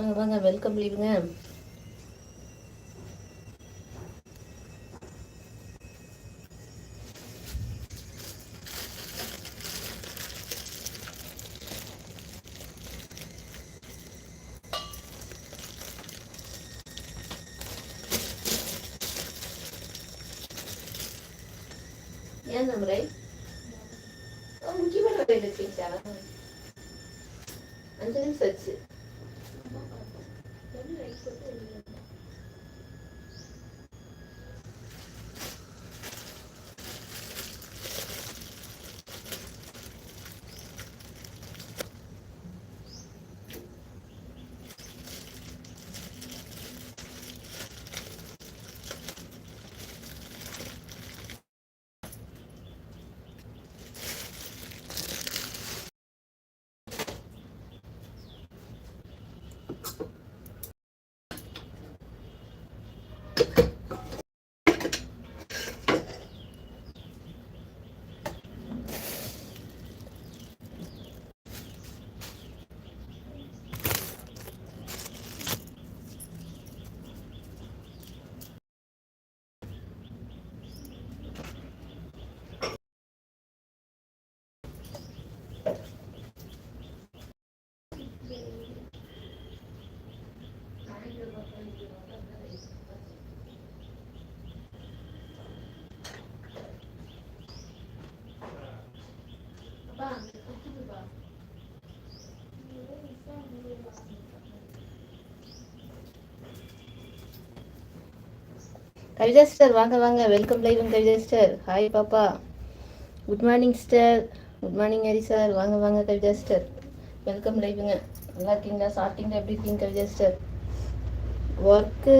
வாங்க வாங்க வெல்கம் லீவுங்க ஏன் நம்பரை முக்கியமான வேலை செஞ்சா அஞ்சு நிமிஷம் ஆச்சு. கவிதா சிஸ்டர் வாங்க வாங்க. Welcome live Kavitha sister hi பாப்பா. Good morning sister good morning Hari sir வாங்க வாங்க கவிதா சிஸ்டர் வெல்கம் லைவுங்க நல்லா இருக்கீங்களா? சாப்பிட்டீங்களா எப்படி இருக்கீங்க கவிதா சிஸ்டர் ஒர்க்கு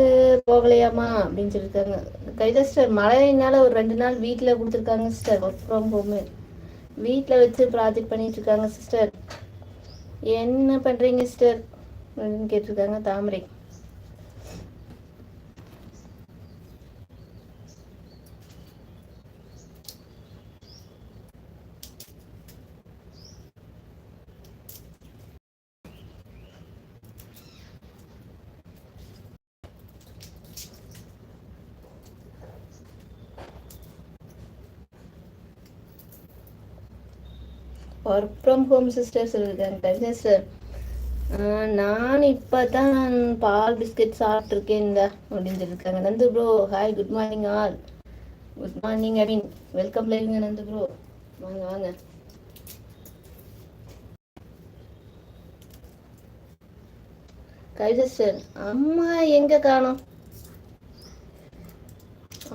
போகலையாமா? அப்படின்னு சொல்லியிருக்காங்க கவிதா சிஸ்டர் மழையினால ஒரு ரெண்டு நாள் வீட்டில் கொடுத்துருக்காங்க சிஸ்டர் ஒர்க் ஃப்ரம் ஹோமு வீட்டில் வச்சு ப்ராஜெக்ட் பண்ணிட்டு இருக்காங்க சிஸ்டர் என்ன பண்ணுறீங்க சிஸ்டர் அப்படின்னு கேட்டிருக்காங்க Thamarai. Work from home sister சொல்லியிருக்காங்க கவிதா சிஸ்டர் நான் இப்போ தான் பால் பிஸ்கட் சாப்பிட்ருக்கேன் இந்த அப்படின்னு சொல்லியிருக்காங்க Nandu bro hi good morning all good morning I mean welcome லைவுங்க Nandu bro வாங்க வாங்க. கவிதா சிஸ்டர் அம்மா எங்க காணோம்?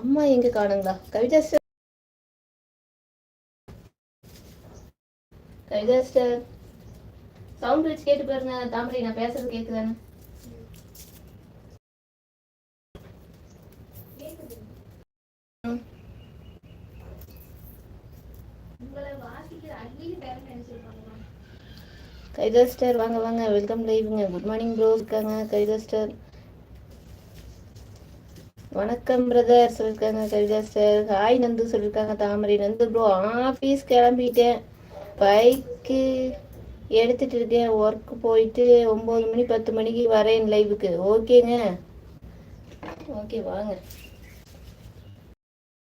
அம்மா எங்க காணுங்களா? Kavitha sister Kavitha sister sound வச்சு கேட்டு பாருங்க தாமரை நான் பேசுறது கேக்குதானே? கைதா ஸ்டார் சிஸ்டர் வாங்க வாங்க வெல்கம் லைவுங்க குட் மார்னிங் ப்ரோ இருக்காங்க கைதா சிஸ்டர் வணக்கம் பிரதர் சொல்லியிருக்காங்க கவிதா சிஸ்டர் ஹாய் நந்து சொல்லியிருக்காங்க தாமரை நந்து ப்ரோ ஆஃபீஸ் கிளம்பிட்டேன். பைக்கு எடுத்துட்டு இருக்கேன். ஒர்க்கு போயிட்டு ஒம்பது மணி பத்து மணிக்கு வரேன் லைவுக்கு ஓகேங்க. ஓகே வாங்க.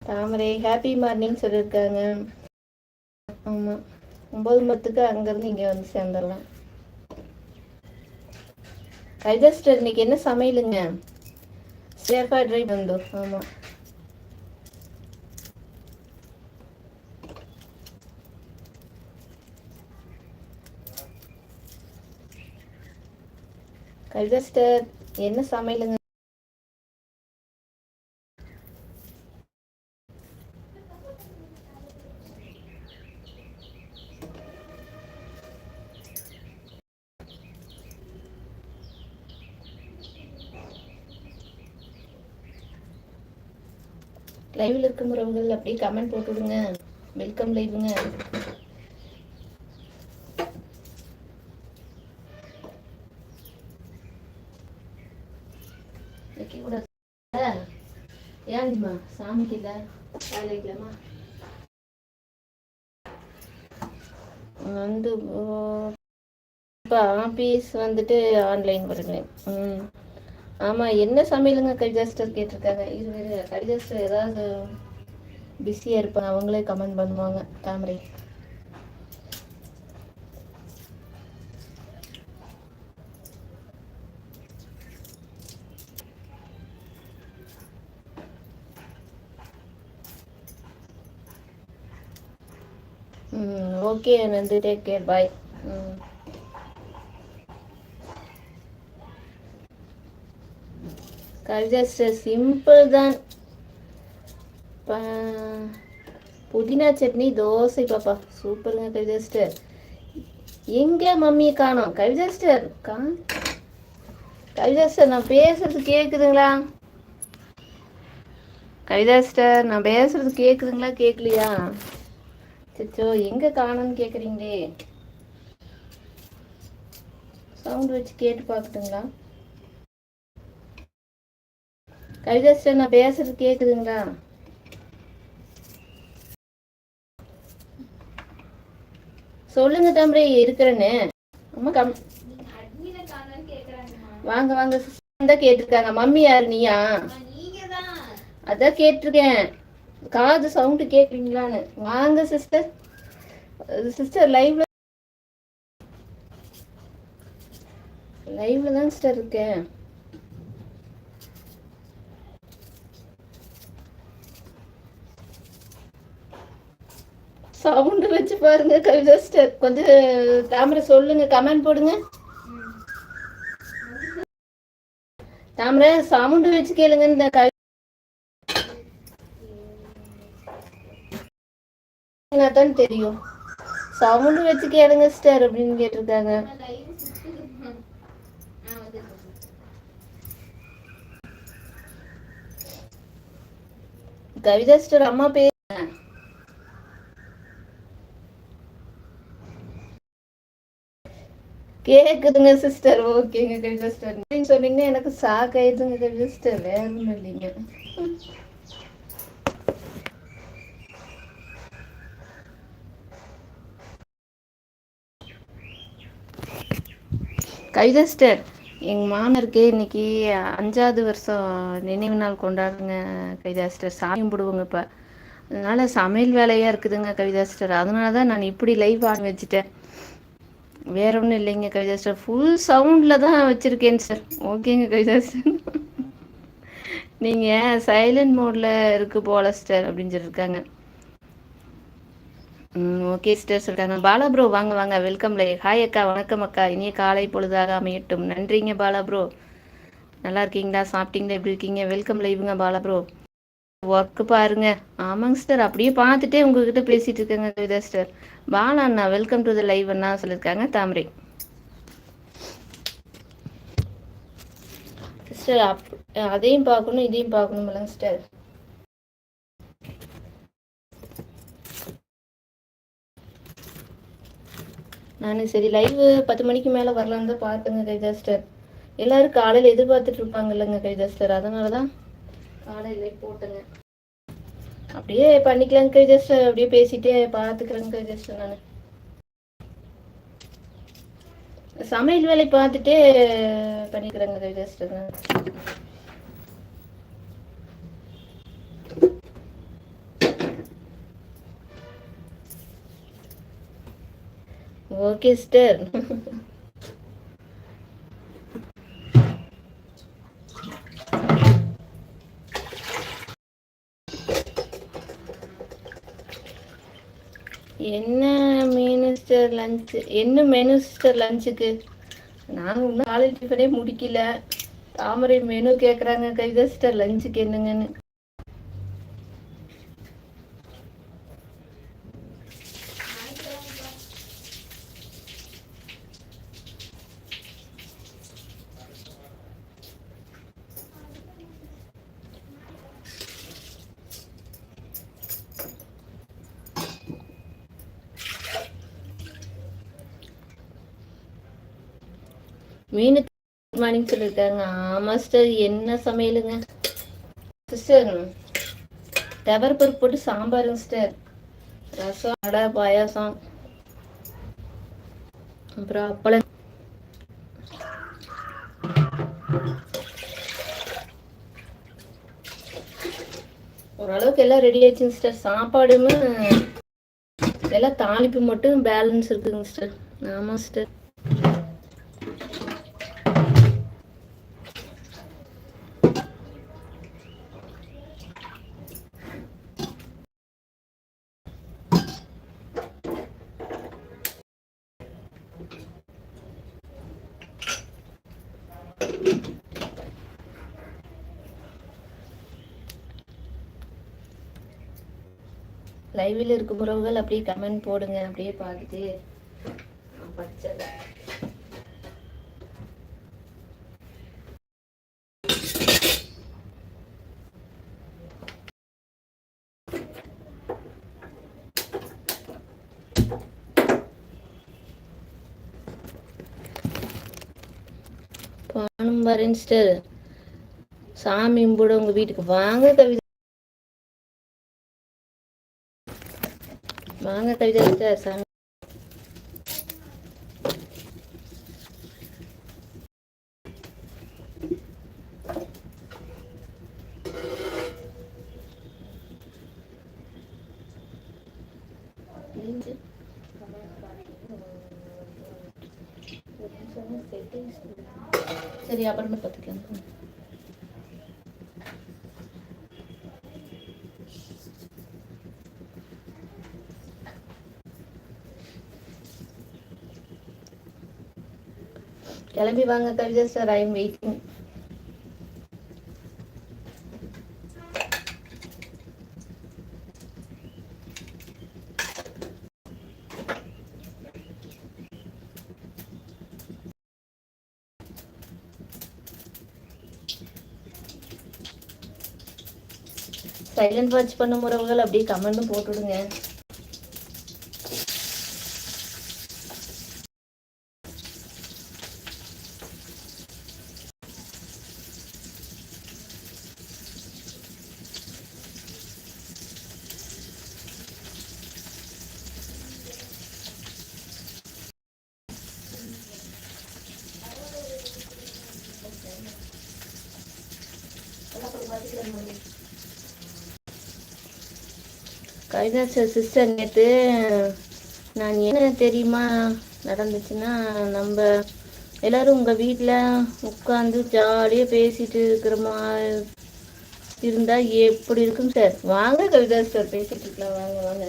தாமரை ஹாப்பி மார்னிங் சொல்லியிருக்காங்க ஆமாம் ஒம்பது மத்துக்கு அங்கேருந்து இங்கே வந்து சேர்ந்துடலாம். கைதஸ்டர் இன்னைக்கு என்ன சமையலுங்க? சேஃபாக ட்ரைவ் வந்தோம். ஆமாம் சிஸ்டர் என்ன சமையலுங்க? லைவ்ல இருக்கும் உறவுகள் அப்படியே கமெண்ட் போட்டு விடுங்க வெல்கம் லைவுங்க ஏன்டிமா சாமிக்கு இல்ல வந்து இப்போ ஆபீஸ் வந்துட்டு ஆன்லைன் வருங்களேன் ம். ஆமாம் என்ன சமையலுங்க கடிதாஸ்டர் கேட்டிருக்காங்க? இருவேறு கடிதாஸ்டர் ஏதாவது பிஸியாக இருப்பாங்க அவங்களே கமெண்ட் பண்ணுவாங்க தாமரை ம் okay Nandu take care bye ம் கல்ஜஸ்டர் சிம்பிள் தான் புதினா சட்னி தோசை பாப்பா சூப்பருங்க கல்ஜஸ்டர் எங்க மம்மியை காணோம் கவிதாஸ்டர் கா கவிதாஸ்டர் நான் பேசுறது கேக்குதுங்களா கவிதாஸ்டர் நான் பேசுறது கேக்குதுங்களா கேட்கலையா சச்சோ எங்க காணோம்னு கேக்குறீங்களே? சவுண்ட் வச்சு கேட்டு பார்க்கட்டுங்களா? கவிதாஸ்டர் நான் பேசுறது கேக்குதுங்களா? சொல்லுங்க தம்பி இருக்கிறேன்னு. அம்மா கம். வாங்க வாங்க தான் கேட்டிருக்காங்க. மம்மி யார் நீயா? அதான் கேட்டிருக்கேன். காது சவுண்டு கேட்குறீங்களான்னு வாங்க சிஸ்டர் சிஸ்டர் லைவ்ல லைவ்ல தான் சிஸ்டர் இருக்கேன். சவுண்ட் வச்சு பாருங்க கவிதா சிஸ்டர் கொஞ்சம் தாமரை சொல்லுங்க கமெண்ட் போடுங்க. தாமரை சவுண்ட் வச்சு கேளுங்க இந்த கவி தான் தெரியும். சவுண்ட் வச்சு கேளுங்க சிஸ்டர் அப்படின்னு கேட்டிருக்காங்க. கவிதா சிஸ்டர் அம்மா பேர் கேக்குதுங்க சிஸ்டர் ஓகேங்க கவிதா சிஸ்டர் சொன்னீங்கன்னா எனக்கு ஷாக் கவிதா சிஸ்டர் வேற ஒன்றும் இல்லைங்க. கவிதா சிஸ்டர் எங்கள் மாமனருக்கு இன்னைக்கு அஞ்சாவது வருஷம் நினைவு நாள் கொண்டாடுங்க கவிதா சிஸ்டர் சாமி கும்பிடுவோங்க இப்போ. அதனால சமையல் வேலையாக இருக்குதுங்க கவிதா சிஸ்டர் அதனால தான் நான் இப்படி லைவ் ஆன் வச்சுட்டேன். வேற ஒன்றும் இல்லைங்க கவிதா சார் ஃபுல் சவுண்டில் தான் வச்சுருக்கேன் சார் ஓகேங்க கவிதா சார் நீங்கள் சைலண்ட் மோடில் இருக்கு போல சார் அப்படின்னு சொல்லியிருக்காங்க ம் ஓகே சிஸ்டர் சொல்கிறாங்க பாலா ப்ரோ வாங்க வாங்க. வெல்கம் லை. ஹாய் அக்கா வணக்கம் அக்கா. இனிய காலை பொழுதாக அமையட்டும். நன்றிங்க பாலா ப்ரோ. நல்லா இருக்கீங்களா? சாப்பிட்டீங்களா? எப்படி இருக்கீங்க? வெல்கம் லைவுங்க பாலா ப்ரோ. ஒர்க்கு பாருங்க. ஆமாங்க சிஸ்டர். அப்படியே பார்த்துட்டே உங்ககிட்ட பேசிட்டு இருக்கேங்க கவிதா சிஸ்டர். பாலா அண்ணா வெல்கம் டு த லைவ் அண்ணா சொல்லியிருக்காங்க. தாமரை. சிஸ்டர் அப் அதையும் பார்க்கணும் இதையும் பார்க்கணும் சிஸ்டர். நான் சரி லைவ் பத்து மணிக்கு மேலே வரலான்னு தான் பார்த்தேங்க கைதாஸ்டர். எல்லாரும் காலையில் எதிர்பார்த்துட்டு இருப்பாங்க இல்லைங்க கைதா சிஸ்டர் அதனால தான் காலையில் போட்டுங்க. அப்படியே பண்ணிக்கலாங்க கைதாஸ்டர். அப்படியே பேசிட்டே பார்த்துக்கிறேங்க கைதாஸ்டர் நான். சமையல் வேலை பார்த்துட்டே பண்ணிக்கிறேங்க கைதாஸ்டர் நான். Okay sister. என்ன மெனு லஞ்ச் என்ன மெனு சிஸ்டர் லஞ்சுக்கு நாங்கள் இன்னும் காலேஜ் டிஃபனே முடிக்கல. தாமரை மெனு கேட்குறாங்க கவிதா சிஸ்டர் லஞ்சுக்கு என்னங்கன்னு. மீன் குட் மார்னிங் சொல்லியிருக்காங்க ஆமாம் சிஸ்டர் என்ன சமையலுங்க? சிஸ்டர் டவர் பருப்பு போட்டு சாம்பாருங்க சிஸ்டர் ரசம் அடை பாயாசம். அப்புறம் அப்பளம். ஓரளவுக்கு எல்லாம் ரெடி ஆயிடுச்சுங்க சிஸ்டர் சாப்பாடுமே எல்லாம் தாளிப்பு மட்டும் பேலன்ஸ் இருக்குங்க சிஸ்டர் ஆமாம் சிஸ்டர் லைவில் இருக்கும் உறவுகள் அப்படியே கமெண்ட் போடுங்க அப்படியே பார்த்துட்டு நான் படிச்சிடறேன் இன்ஸ்டர் சாமி கும்பிட உங்க வீட்டுக்கு வாங்க கவிதா. வாங்க கவிதா சாமி. சரி அப்புறமே பார்த்துக்கலாம் கிளம்பி வாங்க Kavitha sir I am waiting silent watch பண்ணும் உறவுகள் அப்படியே கமெண்ட்டும் போட்டுவிடுங்க Gracias. சார் சிஸ்டர் நேற்று நான் என்ன தெரியுமா நடந்துச்சுன்னா நம்ம எல்லாரும் உங்கள் வீட்டில் உட்காந்து ஜாலியாக பேசிட்டு இருக்கிற மாதிரி இருந்தால் எப்படி இருக்கும் சார்? வாங்க கவிதா சார் பேசிட்டு இருக்கலாம். வாங்க வாங்க.